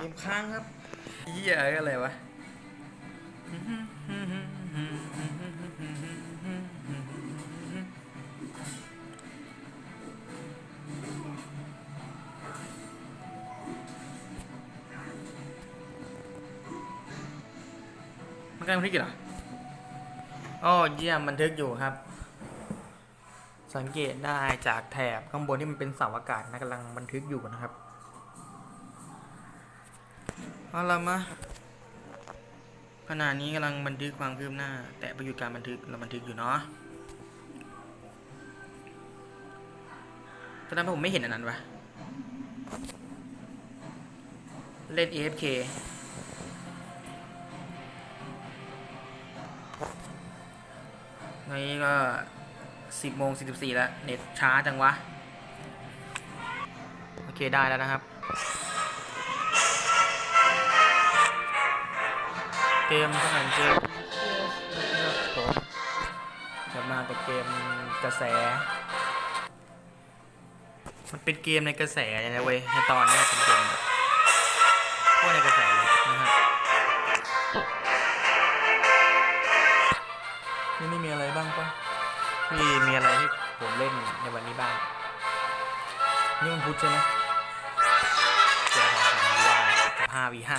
เกมค้างครับเหี้ยอะไรวะมันกำลังบันทึกอยู่หรออ๋อเยี่ยมบันทึกอยู่ครับ สังเกตได้จากแถบข้างบนที่มันเป็นเสาอากาศนะกำลังบันทึกอยู่นะครับ เอาละมาขณะนี้กำลังบันทึกความคืบหน้า แต่ประยุทธ์การบันทึกเราบันทึกอยู่เนาะตอนนั้นผมไม่เห็นอันนั้นวะเล่น AFK นี่ก็สิบโมงสี่สิบสี่แล้ว เน็ตช้าจังวะ โอเคได้แล้วนะครับ เกมขนาดเจอผมจะมากับเกมกระแส มันเป็นเกมในกระแสนะเว้ยในตอนนี้เป็นเกมพวกในกระแสเลยนะครับนี่นี่มีอะไรบ้างปะพี่มีอะไรที่ผมเล่นในวันนี้บ้าง นี่มันพุธใช่ไหมเจอทองคำว่าห้าวีห้า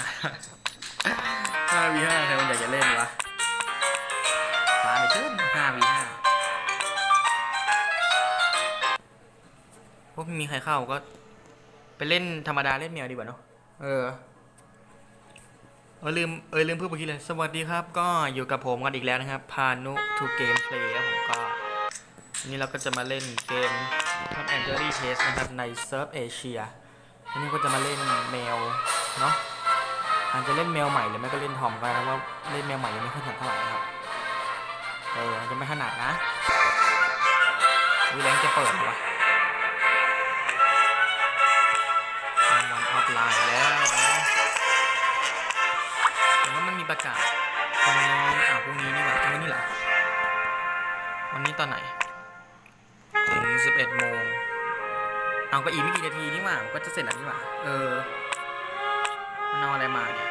พวกมีใครเข้าก็ ไปเล่นธรรมดาเล่นแมวดีกว่าเนอะเออเออลืมเออลืมพูดเมื่อกี้เลย สวัสดีครับ ก็อยู่กับผมกันอีกแล้วนะครับ พานุทูเกมเพลย์แล้วผมก็วันนี้เราก็จะมาเล่นเกมทับแอนเจอรี่เทสนะครับในเซิร์ฟเอเชียวันนี้ก็จะมาเล่นแมวเนาะอาจจะเล่นแมวใหม่หรือไม่ก็เล่นทอมก็ได้นะว่าเล่นแมวใหม่ยังไม่ค่อยถนัดเท่าไหร่ครับเออยังไม่ถนัดนะวีแรงจะเปิดหรอวะ ออฟไลน์แล้วนะเห็นว่ามันมีประกาศวันนี้อ่าวพรุ่งนี้นี่หว่าวันนี้เหรอ วันนี้ตอนไหน ถึง11โมงเอาก็อีกไม่กี่นาทีนี่หว่า ก็จะเสร็จแล้วนี่หว่า เออ มันเอาอะไรมาเนี่ย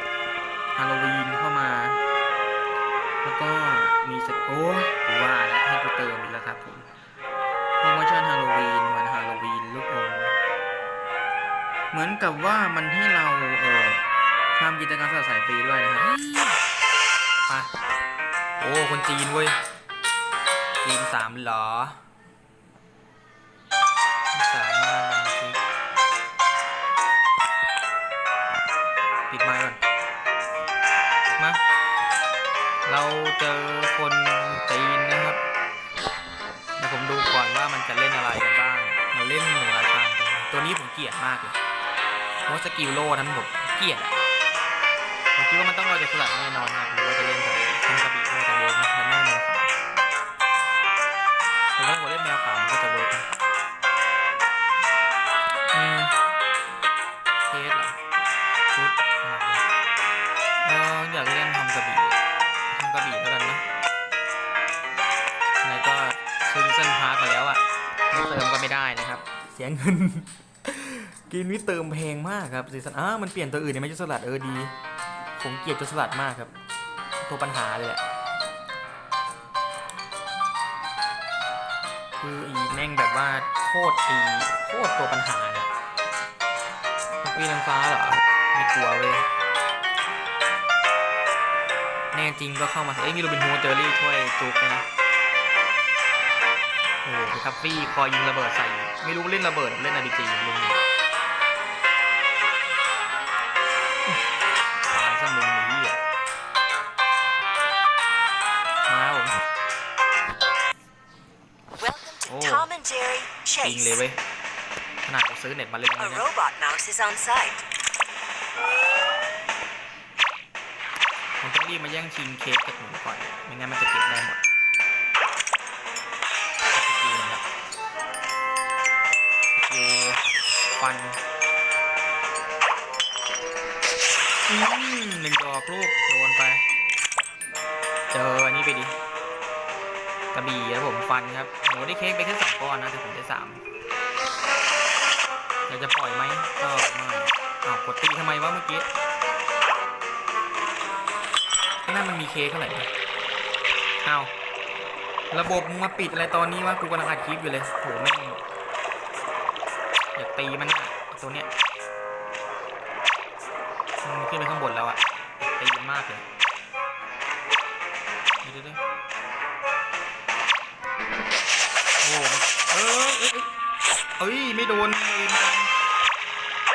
ฮาโลวีนเข้ามา แล้วก็มีสโอ้ยกูว่าแล้วให้กูเติมอีกแล้วครับผม โปรโมชั่นฮาโลวีนวันฮาโลวีนลูกอม เหมือนกับว่ามันให้เราเออทำกิจกรรมสดใสฟรีด้วยนะครับไปโอ้คนจีนเว้ยจีนสามหรอสามารถบันทึกปิดไมค์ก่อนมาเราเจอคนจีนนะครับเดี๋ยวผมดูก่อนว่ามันจะเล่นอะไรกันบ้าง มันเล่นหนูราชาตันตัวนี้ผมเกลียดมากเลย เพราะว่าสกิลโล่นั้นผมเกลียดอะผมคิดว่ามันต้องรอจะสลัดแน่นอนครับหรือว่าจะเล่นกับเล่นกระบี่ไม่จะเวิร์กนะแล้วแม่แมวขาวผมว่าถ้าผมเล่นแมวขาวมันก็จะเวิร์กนะอืมเทสเหรอชุดเอออยากเล่นทำกระบี่ทำกระบี่แล้วกันนะไหนก็ซื้อดิจิทัลพาร์คมาแล้วอะไม่เติมก็ไม่ได้นะครับ เสียเงิน กินนี่เติมแพงมากครับซีซันอ้ามันเปลี่ยนตัวอื่นเนี่ยไม่ใช่สลัดเออดี ผมเกลียดตัวสลัดมากครับ ตัวปัญหาเลยอะคืออีแม่งแบบว่าโคตรอีโคตรตัวปัญหาเนี่ยปีนางฟ้าเหรอ ไม่กลัวเว้ยแน่จริงก็เข้ามาเอ้ยมีโรบินฮูดเจอรี่ช่วยจุกเลยนะโอ้โหคัฟฟี่คอยยิงระเบิดใส่ ไม่รู้เล่นระเบิดหรือเล่นอาร์พีจีลุงนี่ต ริงเลย Chase. เว้ย ขนาดเราซื้อเน็ตมาเล่น A แล้วเนี่ย robot mouse is on site. ผมต้องรีบมาแย่งชิงเค้กจากหนูก่อน ไม่งั้นมันจะเก็บได้หมดสกิลหนึ่งละสกิลฟันอืมหนึ่งดอกลูกโดนไป เจออันนี้ไปดิ กระบี่แล้วผมฟันครับหนูได้เค้กไปแค่สองก้อนนะแต่ผมได้สามอยากจะปล่อยไหมก็ไม่อ้าวกดตีทำไมวะเมื่อกี้ไอ้นั่นมันมีเคสเท่าไหร่เอาระบบมึงมาปิดอะไรตอนนี้วะกูกำลังอัดคลิปอยู่เลยโหแม่งอยากตีมันอะตัวเนี้ยมันขึ้นไปข้างบนแล้วอะตีมันมากเลย เอ้ยไม่โดนเองกัน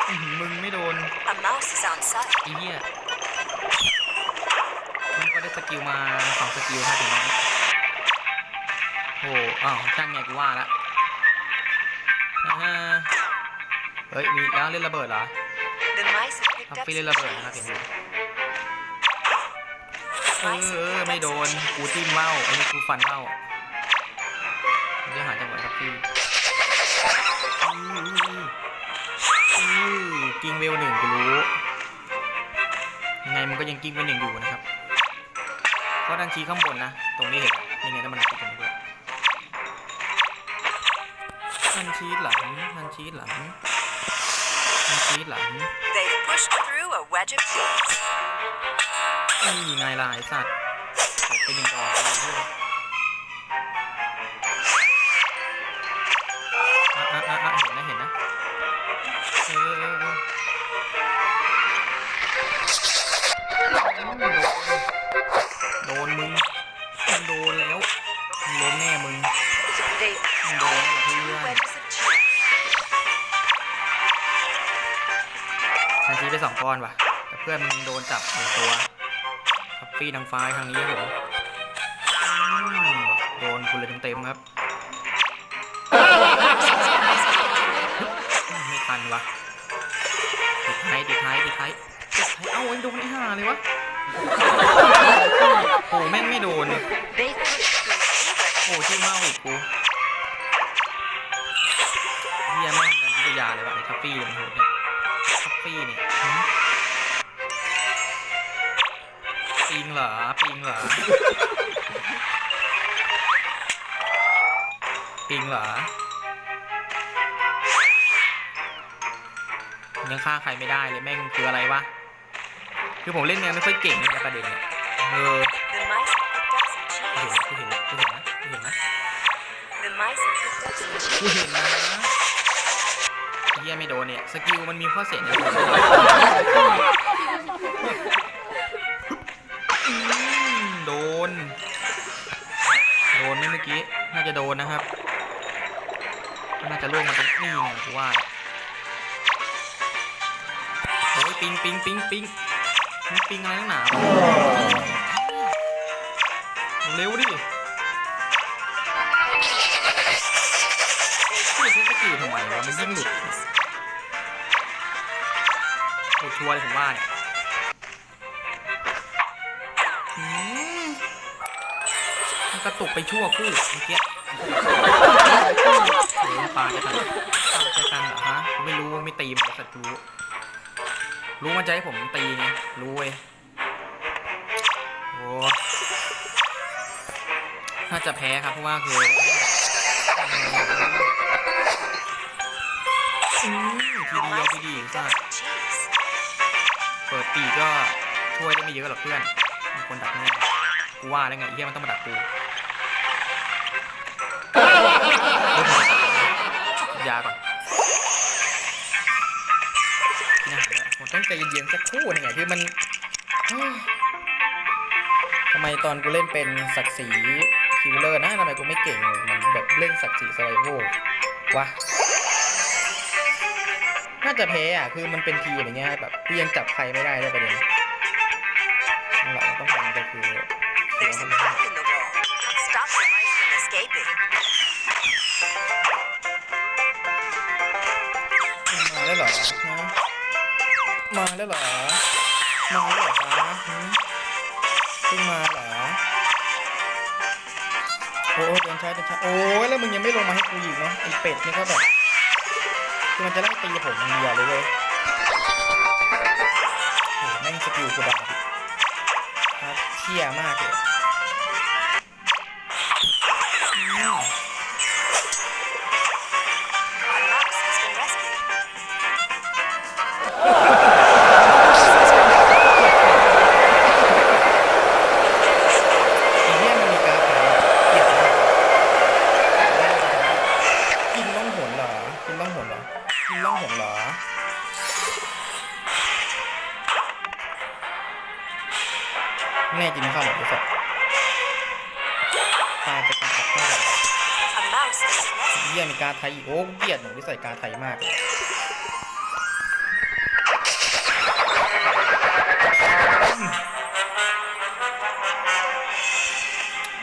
อื้อหือมึงไม่โดน A mouse is on site. ไอ้เหี้ยมันก็ได้สกิลมาสองสกิลถ้าถึงนี้โอ้อ้าวช่างไงกูว่าละอ่าเฮ้ยมีแล้วเล่นระเบิดเหรอ The mice have ทัฟ picked up ฟี่ some เล่นระเบิดนะครับเห็นอยู่ cheese. เออเออไม่โดน กูจิ้มเว้าไอ้นี่กูฟันเว้าเดี๋ยวหาจังหวะทัฟฟี่อื้ออื้อ กิ้งเวลหนึ่งกูรู้ ยังไงมันก็ยังกิ้งเวลหนึ่งอยู่นะครับก็ดันชี้ข้างบนนะ ตรงนี้เห็นยังไงแล้วมันชี้ตรงนี้ด้วยมันชี้หลังมันชี้หลังมันชี้หลังนี่ไงล่ะไอสัตว์ตกไปหนึ่งดอกเลย ล้มแน่มึงมึงโดนเพื่อนทันทีไปสองก้อนว่ะ แต่เพื่อนมันโดนจับหนึ่งตัวทัฟฟี่ทางฟ้ายทางนี้ครับผมโดนกูเลยเต็มๆครับไม่ทันวะติดไทยติดไทยติดไทยติดไทยเอ้าไอ้โดนไอ้ห่าเลยวะโอ้แม่งไม่โดน โอ้ชื่เมาอีกกูเฮียแม่งดันพิทยาเลยวะไอ้ทัฟฟี่เนี่ยมันโหดเนี่ยทัฟฟี่เนี่ยปิงเหรอปิงเหรอปิงเหรอยังฆ่าใครไม่ได้เลยแม่งคืออะไรวะ คือผมเล่นเนี่ยไม่ค่อยเก่งในประเด็นเนี่ยเออ กูเห็นนะเฮียไม่โดนเนี่ย สกิลมันมีข้อเสียนะอืมโดน โดนไหมเมื่อกี้ น่าจะโดนนะครับ น่าจะล่วงมาตรงนี่ไงกูว่าโอ้ยปิงปิงปิงปิงมันปิงอะไรนักหนาวะเร็วดิ มันยิ่งหลุดหลุดชัวร์เลยผมว่าเนี่ยมันกระตุกไปชั่วคู่เมื่อกี้เดี๋ยวปลาจะกันปลาจะกันเหรอฮะผมไม่รู้ไม่ตีมันสัตว์รู้ รู้มันจะให้ผมตีไงรู้เว้ยโอ้น่าจะแพ้ครับเพราะว่าคือ อืมทีเดียว mice ไป have ดี picked ซ่าเปิดปีกก็ช่วยได้ไม่เยอะหรอกเพื่อนมีคนดักแน่กูว่าแล้วไงไอ้เหี้ยมันต้องมาดักกูยาก่อนนอาหารแล้วผมต้องใจเย็นๆสักครู่นึงไงคือมันทำไมตอนกูเล่นเป็นศักดิ์ศรีคิวเลอร์นะทำไมกูไม่เก่งเหมือนแบบเล่นศักดิ์ศรีสไลโววะ น่าจะแพ้อะคือมันเป็นทีมอย่างเงี้ยแบบกูยังจับใครไม่ได้ด้วยประเด็นนั่นแหละต้องทำก็คือเสีย There's ง a มัน crack in the wall. Stop the mice from escaping. มาแล้วเหรอฮะมาแล้วเหรอมาแล้วเหรอคะหืมเพิ่งมาเหรอโอ้ยเดินช้าเดินช้าโอ้ยแล้วมึงยังไม่ลงมาให้กูอีกเนาะไอเป็ดนี่ก็แบบ คือมันจะไล่ตีผมเดียวเลยเว้ยโหแม่งสกิลกูแบบครับเที่ยมากเลยกินต้องหนเหรอกินต้องหนเหรอ กินเหล้าหงเหรอแน่จริงข้าวหมดทุกสัตว์ตาจะเป็นอัากเยี่ยมีการไทยโอ้เกลียดหนูที่ใส่การไทยมาก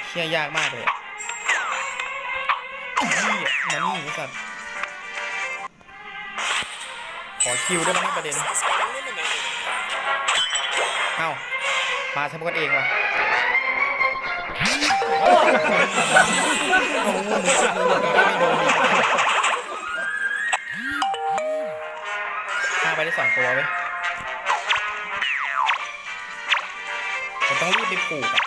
เชี่ยยากมากเลยมานี่สัตว์ ขอคิวได้ไหมประเด็น เอ้า มาทำกันเองว่ะโอ้โหมึงมึงไม่โดนอีกฆ่าไปได้สองตัวเว้ยผมต้องรีบไปปลูกอะ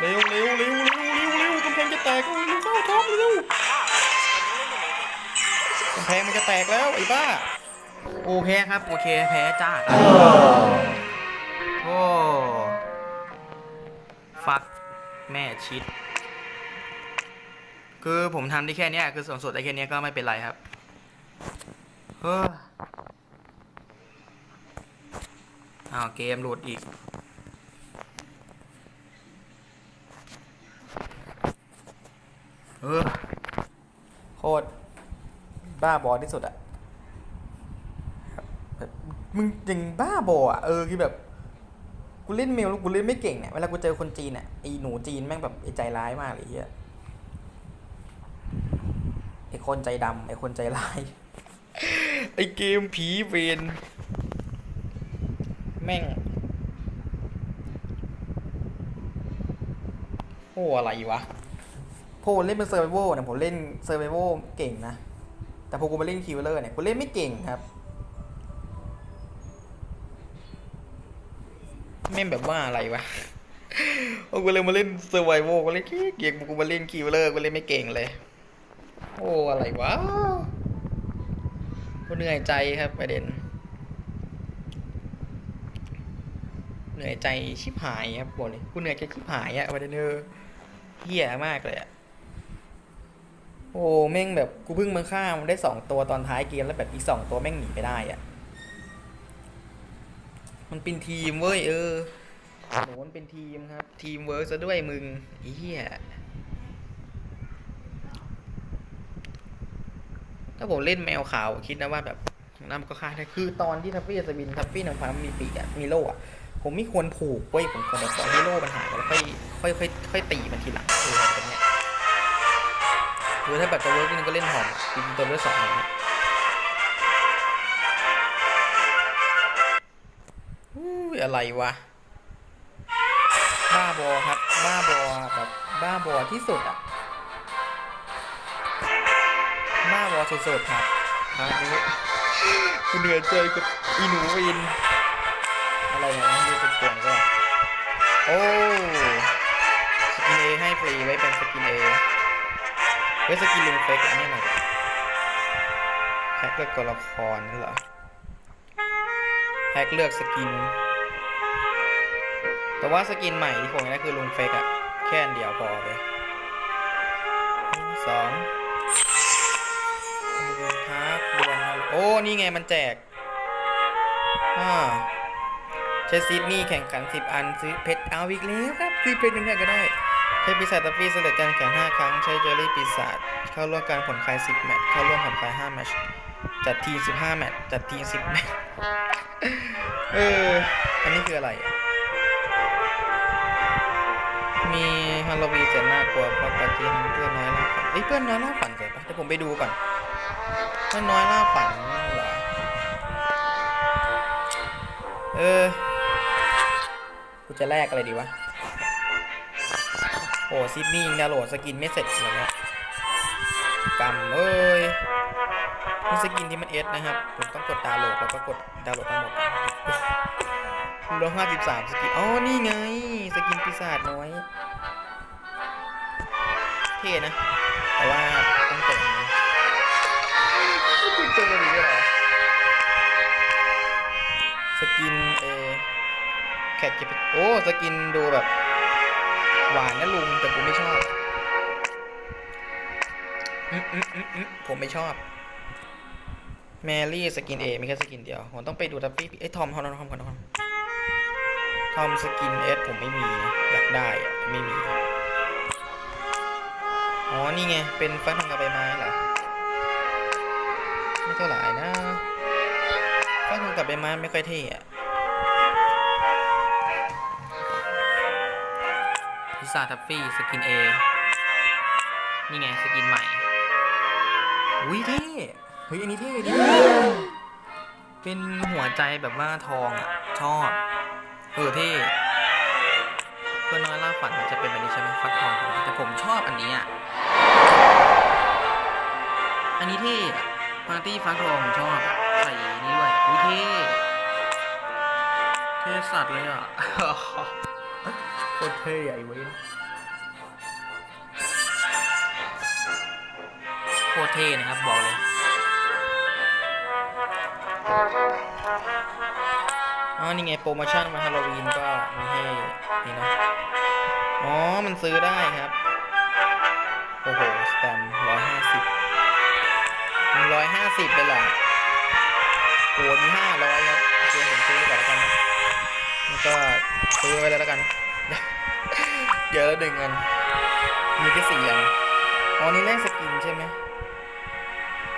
เร็วเร็วเร็วเร็วเร็วเร็วกำแพงจะแตกเร็วเข้าท้องเร็ว แพงมันจะแตกแล้วไอ้บ้า โอเคครับ โอเคแพ้จ้าโอ้ฟักแม่ชิด คือผมทำได้แค่เนี้ยคือส่วนสุดได้แค่เนี้ยก็ไม่เป็นไรครับเฮ้ออ้าวเกมหลุดอีกเออโคตร บ้าบอที่สุดอะแบบมึงยังบ้าบออะเออคือแบบกูเล่นเมลแล้วกูเล่นไม่เก่งเนี่ยเวลากูเจอคนจีนอะไอหนูจีนแม่งแบบไอใจร้ายมากเลยไอ้เฮียไอคนใจดำไอคนใจร้าย ไอเกมผีเวนแม่งโอ้อะไรวะพอผมเล่นเป็นเซอร์ไวโวเนี่ยผมเล่นเซอร์ไวโวเก่งนะ แต่พอกูมาเล่นคิวเลอร์เนี่ยกูเล่นไม่เก่งครับแม่งแบบว่าอะไรวะโอ้กูเลยมาเล่นเซอร์ไวโวกูเล่นเก่งกูมาเล่นคิวเลอร์กูเล่นไม่เก่งเลย โอ้อะไรวะกูเหนื่อยใจครับประเด็น เหนื่อยใจชิบหายครับบอกเลยกูเหนื่อยใจชิบหายอะประเด็นเออเหี้ยมากเลยอะ โอ้แม่งแบบกูเพิ่งมาฆ่ามันได้สองตัวตอนท้ายเกมแล้วแบบอีกสองตัวแม่งหนีไปได้อะมันเป็นทีมเว้ยเออโหมันเป็นทีมครับ ทีมเวิร์กซะด้วยมึงอ้เหี้ยถ้าผมเล่นแมวขาวคิดนะว่าแบบน้ำก็ฆ่าได้คือตอนที่ทัฟฟี่สวินทัฟฟี่นำความีปีกอะมีโล่อะผมไม่ควรผูกเว้ยผมควรแบบปล่อยให้โล่มันหายแล้วค่อยค่อยค่อยค่อยตีมันทีหลังเออแบบเนี้ย หรือถ้าแบบจะเวิร์กนึงก็เล่นหอมจริงๆตัวเลือกสองอะไรเงี้ยอุ้ยอะไรวะ บ้าบอครับ บ้าบอแบบบ้าบอที่สุดอะ บ้าบอสุดๆครับฮารุกูเหนื่อยใจกับอีหนูวิน อะไรเนี่ยมันรู้สึกปวดก็โอ้สกินเอให้ฟรีไว้เป็นสกินเอ เฮ้ยสกินลุงเฟกอันนี้อะไรแพ็คเลือกตัวละครนั่นเหรอแพ็คเลือกสกิน แต่ว่าสกินใหม่ที่ผมได้คือลุงเฟกอะแค่อันเดียวพอเลยสองดวนทักดวนโอ้ นี่ไงมันแจกอ่าใช้ซีดนี่แข่งขันสิบอัน ซื้อเพชรเอาอีกแล้วครับ ซื้อเพชรยังไงก็ได้ ช้ปีศาจตะปีสด็จการแข่ง5ครั้ง ใช้เจอรี่ปีศาจ เข้าร่วมการผ่อนคลาย 10 แมตช์ เข้าร่วมผ่อนคลาย 5 แมตช์ จัดทีม 15 แมตช์ จัดทีม 10 แมตช์ เออ อันนี้คืออะไรอะมีฮาโลวีนเสร็จน่ากลัวเพราะปฏิหารเพื่อนน้อยล่าฝันเอ้ยเพื่อนน้อยล่าฝันเสร็จปะเดี๋ยวผมไปดูก่อน เพื่อนน้อยล่าฝันเหรอ เออ กูจะแลกอะไรดีวะ โอ้ซิดนีย์ดาวโหลดสกินไม่เสร็จเลยเนี่ยกำเอ้ยนี่สกินที่มันเอสนะครับผมต้องกดดาวน์โหลดแล้วก็กดดาวน์โหลดทั้งหมดร้อยห้าสิบสามสกินอ๋อนี่ไง สกินปีศาจน้อยเท่นะ แต่ว่าต้องเติมเงินเติมอีกเหรอสกินเอแคทเก็บโอ้ สกินดูแบบ หวานนะลุงแต่ผมไม่ชอบอืมอืมอืมอืมผมไม่ชอบ แมรี่สกินเอไม่แค่สกินเดียว ผมต้องไปดูทัฟฟี่ไอ้ยทอมทอมทอมทอมก่อนทอมทำสกินเอสผมไม่มีนะอยากได้อะไม่มี อ๋อ นี่ไง เป็นฟันทางกับใบไม้เหรอ ไม่เท่าไหร่นะฟันทางกับใบไม้ไม่ค่อยเท่อะ พิซซ่าทัฟฟี่สกินเอนี่ไงสกินใหม่อุ้ยเท่เฮ้ยอันนี้เท่ดิเป็นหัวใจแบบว่าทองอะชอบเออเท่เพื่อนน้อยล่าฝันมันจะเป็นแบบนี้ใช่ไหมฟักทองของมันแต่ผมชอบอันนี้อะอันนี้เท่อะปาร์ตี้ฟักทองผมชอบอะใส่นี่ด้วยอุ้ยเท่เท่สัตว์เลยอะ โคตรเท่อะไอเว้ยโคตรเท่นะครับบอกเลยอ๋อนี่ไงโปรโมชั่นมาฮาโลวีนก็มีให้นี่นะอ๋อ มันซื้อได้ครับ โอ้โห สแตมร้อยห้าสิบหนึ่งร้อยห้าสิบเลยล่ะโอ้มีห้าร้อยครับเดี๋ยวผมซื้อก่อนแล้วกันนะแล้วก็ซื้อไว้เลยแล้วกัน เยอะแล้วหนึ่งอัน มีแค่สี่อันอ๋อนี่แลกสกินใช่ไหม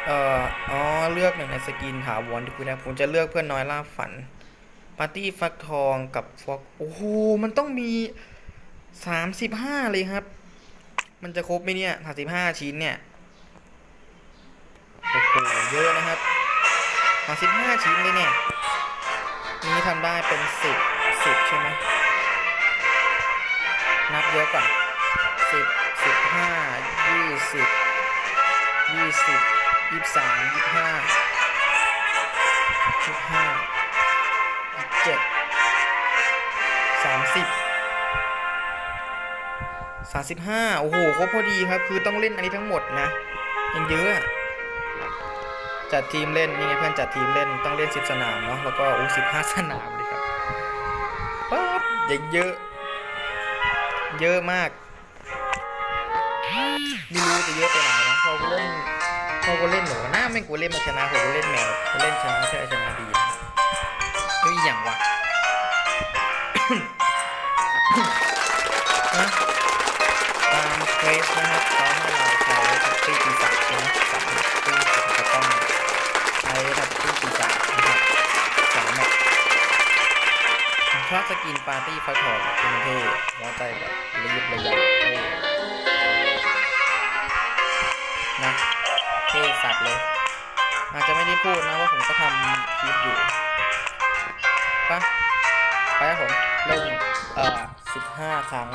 เอ่ออ๋อ เลือกหนึ่งในสกินถาวรที่คุณได้ผมจะเลือกเพื่อนน้อยล่าฝัน ปาร์ตี้ฟักทองกับฟอกโอ้โห มันต้องมีสามสิบห้าเลยครับ มันจะครบไหมเนี่ยสามสิบห้าชิ้นเนี่ย โอ้โห เยอะนะครับสามสิบห้าชิ้นเลยเนี่ย นี่ทำได้เป็นสิบสิบใช่ไหม นับเยอะก่อนสิบสิบห้ายี่สิบยี่สิบยี่สามยี่ห้ายี่ห้ายี่เจ็ดสามสิบสามสิบห้าโอ้โหครบพอดีครับ คือต้องเล่นอันนี้ทั้งหมดนะยังเยอะจัดทีมเล่นนี่ไงเพื่อนจัดทีมเล่นต้องเล่นสิบสนามเนาะแล้วก็อู้สิบห้าสนามเลยครับป๊าบย่างเยอะ เยอะมาก ไม่รู้จะเยอะไปไหนนะพอกูเล่นพอกูเล่นหนูหน้าแม่งกูเล่นมาชนะพอกูเล่นแมวกูเล่นชนะใช่ชนะดีนะเฮ้ยอย่างวะนะตามเควสนะครับเขาให้เราใช้ทัพปี้ปีศาจใช่ไหมสามซึ่งผมจะต้องใช้ทัพปี้ปีศาจนะครับ ชอบสกินปาร์ตี้ฟักทองเป็นเท่หัวใจแบบระยิบระยับเท่นะเท่สัตว์เลย อาจจะไม่ได้พูดนะว่าผมก็ทำคลิปอยู่ปะไปครับผมเล่นเอ่อสิบห้าครั้ง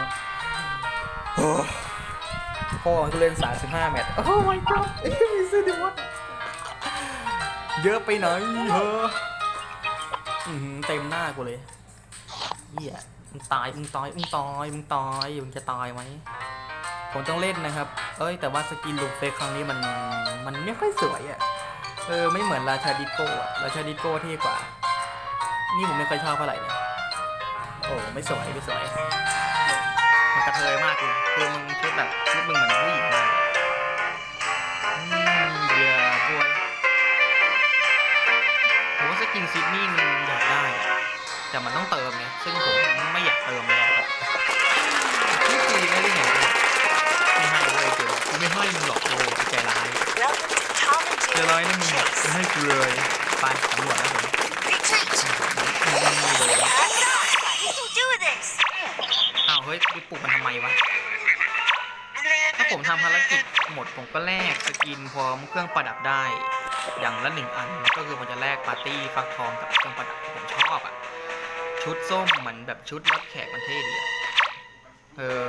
พ่อทุเล่นสามสิบห้าแมตช์โอ้ my god มีซื้อดิวะเยอะไปหน่อยเหรอเต็มหน้ากูเลย หี้ยมึงตายมึงตายมึงตายมึงตายมึงจะตายไหมผมต้องเล่นนะครับ เอ้ยแต่ว่าสกินลูกเฟกครั้งนี้มันมันไม่ค่อยสวยอะ่ะ เออไม่เหมือนราชาดิโก้อะราชาดิโก้เท่กว่า นี่ผมไม่ค่อยชอบเท่าไหร่เนี่ยโอ้ไม่สวยไม่สวยมันกระเทยมากเลยคือมึงชุดแบบชุดมึงเหมือนผู้หญิงมากเดี๋ยวพวยผมว่าสกินซิดนี่มันอยากได้อะ แต่มันต้องเติมไงซึ่งผมไม่อยากเติมเลยอะครับนี่คือได้ได้ไงวะไม่ให้เลยเดี๋ยวกูไม่ให้มึงหรอกโอ้ใจร้ายใจร้ายนะมึงไม่ให้กูเลยไปสำรวจแล้วผม Retreat. นี่เลย Back off. You can do this. อ้าวเฮ้ยไปปลุกมันทำไมวะถ้าผมทำภารกิจหมดผมก็แลกสกินพร้อมเครื่องประดับได้อย่างละหนึ่งอันก็คือผมจะแลกปาร์ตี้ฟักทองกับเครื่องประดับที่ผมชอบอะ ชุดส้มเหมือนแบบชุดรับแขกมันเท่ดีอะเออ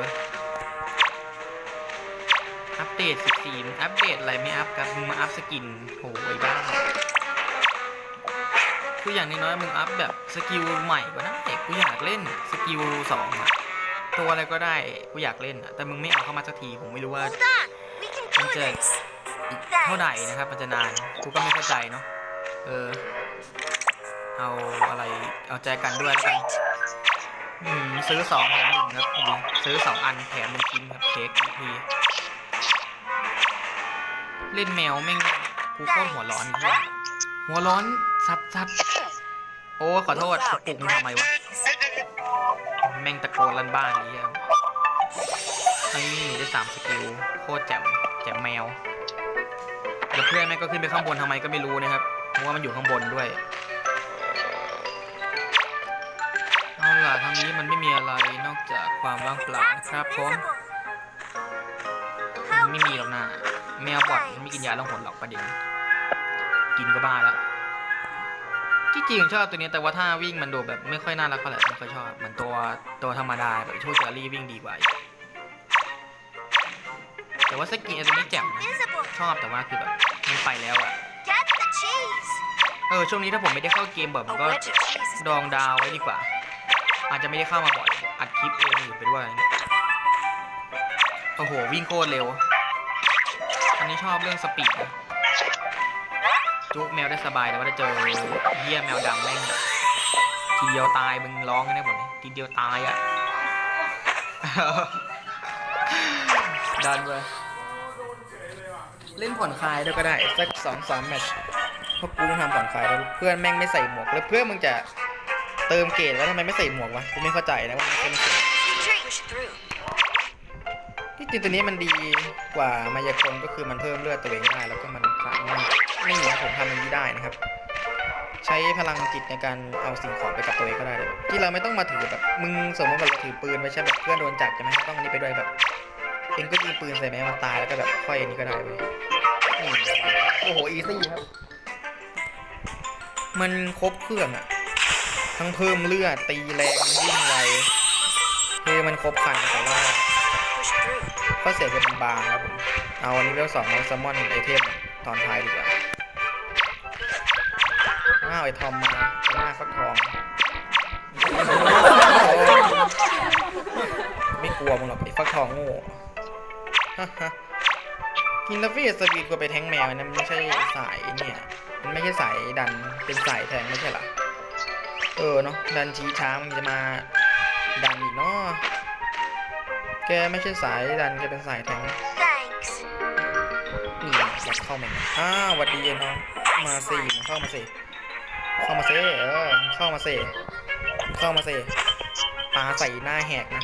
อัปเดต 14มันอัปเดตอะไรไม่อัพครับมึงมาอัพสกินโหไอ้บ้าคืออย่างน้อยๆมึงอัพแบบสกิลใหม่ก็ได้กูอยากเล่นสกิลสองอะตัวอะไรก็ได้กูอยากเล่นอะแต่มึงไม่เอาเข้ามาสักทีผมไม่รู้ว่า Hold on. We can do Okay. this. อีกเท่าไหร่นะครับ มันจะนานกูก็ไม่เข้าใจเนาะเออ เอาอะไร เอาใจกันด้วยแล้วกันอืมซื้อสองแถมหนึ่งครับดูซื้อสองอันแถมหนึ่งชิ้นครับเค้กทีเล่นแมวแม่งกูโคตรหัวร้อนเลยหัวร้อนซับซับโอ้ขอโทษปลุกมึงทำไมวะแม่งตะโกนลั่นบ้านนี้ครับไอ้นี่ได้สามสกิลโคตรแจ่มแจ่มแมวเดี๋ยวเพื่อนแม่งก็ขึ้นไปข้างบนทำไมก็ไม่รู้นะครับเพราะว่ามันอยู่ข้างบนด้วย ล่ะทางนี้มันไม่มีอะไรนอกจากความว่างเปล่า That's นะครับผม invisible. มันไม่มีหรอกนะแมวบอดมันไม่กินยาลงหนหรอกประเด็น กินก็บ้าแล้วที่จริงชอบตัวนี้แต่ว่าถ้าวิ่งมันดูแบบไม่ค่อยน่ารักเท่าไหร่ไม่ค่อยชอบเหมือนตัวตัวธรรมดาแบบชูเจอรี่วิ่งดีกว่าอีกแต่ว่าสกินไอ้ตัวนี้แจ่มนะ Invisible. ชอบแต่ว่าคือแบบมันไปแล้วอะ Get the cheese. เออช่วงนี้ถ้าผมไม่ได้เข้าเกมแบบ A ผมก็ wedge of cheese is ดองดาวไว้ดีกว่า อาจจะไม่ได้เข้ามาบ่อยอัดคลิปเองอยู่ไปด้วยอะไรเงี้ยโอ้โห วิ่งโคตรเร็ว อันนี้ชอบเรื่องสปีดนะจุกแมวได้สบายแต่ว่าถ้เจอเหี้ยแมวดำแม่งทีเดียวตายมึงร้องกันได้หมดเลยทีเดียวตายอะดันเลยเล่นผ่อนคลายด้วยก็ได้ สักสองสามแมตช์เพราะกูต้องทำผ่อนคลายแล้วเพื่อนแม่งไม่ใส่หมวกแล้วเพื่อนมึงจะ เติมเกรดแล้วทำไมไม่ใส่หมวกวะกูไม่เข้าใจนะว่าเป็นที่จริงตัวนี้มันดีกว่ามายากลก็คือมันเพิ่มเลือดตัวเองได้แล้วก็มันสามารถนี่นะผมทำมันนี้ได้นะครับ ใช้พลังจิตในการเอาสิ่งของไปกับตัวเองก็ได้เลยที่เราไม่ต้องมาถือแบบมึงสมมติว่าเราถือปืนไว้ใช่แบบเพื่อนโดนจับใช่ไหมต้องอันนี้ไปด้วยแบบเองก็ยิงปืนใส่แม่มันตายแล้วก็แบบค่อยอันนี้ก็ได้เว้ยโอ้โหอีซี่ครับ มันครบเครื่องอะ ทั้งเพิ่มเลือด ตีแรงวิ่งไวคือมันครบคันแต่ว่า Push through. ข้อเสียคือมันบางครับผม เอาอันนี้เวลสองเอาแซลมอนไอเทมตอนท้ายดีกว่าอ้าวไอทอมมาหน้าฟักทอง ไม่กลัวมึงหรอกไอฟักทองโง่กินลาฟี่สวีทกว่าไปแทงแมวนะมันไม่ใช่สายเนี่ย มันไม่ใช่สายดันเป็นสายแทงไม่ใช่หรอ เออเนาะดันชี้ช้างมันจะมาดันอีกเนาะแกไม่ใช่สายดันแกเป็นสายแทง Thanks. นี่อยากเข้ามาเนี่ยอ้าวหวัดดีน้องมาสิมึงเข้ามาสิเข้ามาสิเออเข้ามาสิเข้ามาสิปาใส่หน้าแหกนะ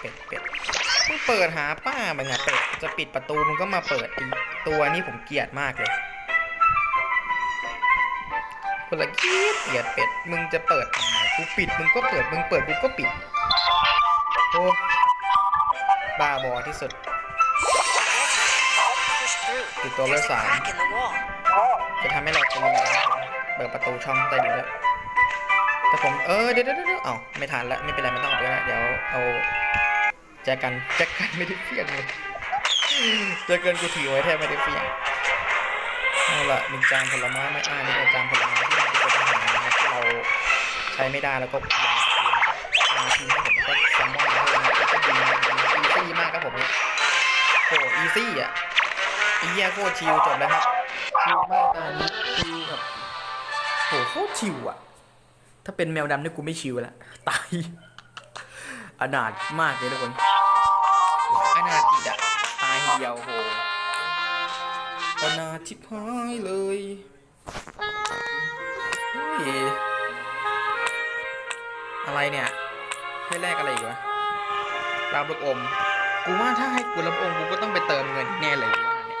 เป็ดเป็ดมึงเปิดหาป้าบังอะเป็ดจะปิดประตูมึงก็มาเปิดอีตัวนี้ผมเกลียดมากเลย คนละเกียดเกียดเป็ด มึงจะเปิดทำไมกูปิด มึงก็เปิด มึงเปิด กูก็ปิด โอ้ บ้าบอที่สุด Push through. Thì tôi There's mới a xài. crack in the wall. จะทำให้เราตีแรงนะบผมเปิดประตูช่องใต้ดินแล้วแต่ผม เออเดี๋ยวเดี๋ยวเดี๋ยวเอ้าไม่ทันแล้ว ไม่เป็นไรไม่ต้องเอาไปแล้วเดี๋ยวเอาแจกันแจกันไม่ได้เฟี้ยงเลยแจกันกูถือไว้แทบไม่ได้เฟี้ยงเอาละหนึ่งจานผลไม้ไม่อ่านี่เป็นจานผลไม้ เราใช้ไม่ได้แล้วก็วางวางทิ้งให้ผมแล้วก็แซลมอนมาเพิ่มนะแล้วก็ดีมากอีซี่มากครับผมโอ้อีซี่อะอีเหี้ยโคตรชิลจบแล้วครับชิลมากตอนนี้ชิลแบบโหโคตรชิลอะถ้าเป็นแมวดำนี่กูไม่ชิลละตายอนาถมากเลยทุกคนอนาถจิตอะตายเดียวโหอนาถชิบหายเลย อะไรเนี่ย ให้แลกอะไรอีกวะรับลูกอม กูว่าถ้าให้กูรับลูกอมกูก็ต้องไปเติมเงินแน่เลยกูว่าเนี่ย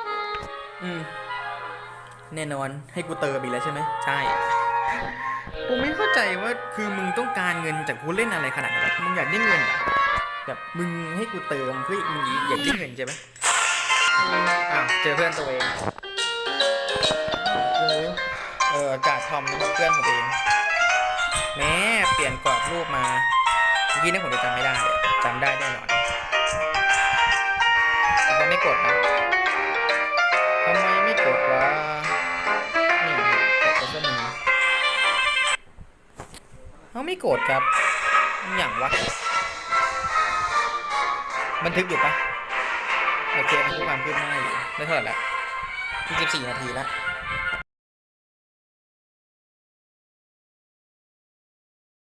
อืม แน่นอนให้กูเติมอีกแล้วใช่ไหมใช่กูไม่เข้าใจว่าคือมึงต้องการเงินจากกูเล่นอะไรขนาดนั้นแบบมึงอยากได้เงินเหรอแบบมึงให้กูเติมเพื่อมึงอยากได้เงินใช่ไหมอ้าวเจอเพื่อนตัวเองกู เออจ่าทอมนะครับเพื่อนผมเองแม่เปลี่ยนกรอบรูปมาเมื่อกี้นี่ผมจะจำไม่ได้จำได้แน่นอนแต่เขาไม่กดนะทำไมไม่กดวะนี่กดไปซะหนึ่งเขาไม่กดครับอย่างวะบันทึกอยู่ปะโอเคบันทึกความคืบหน้าอยู่ได้เท่าไหร่ละ24 นาทีและ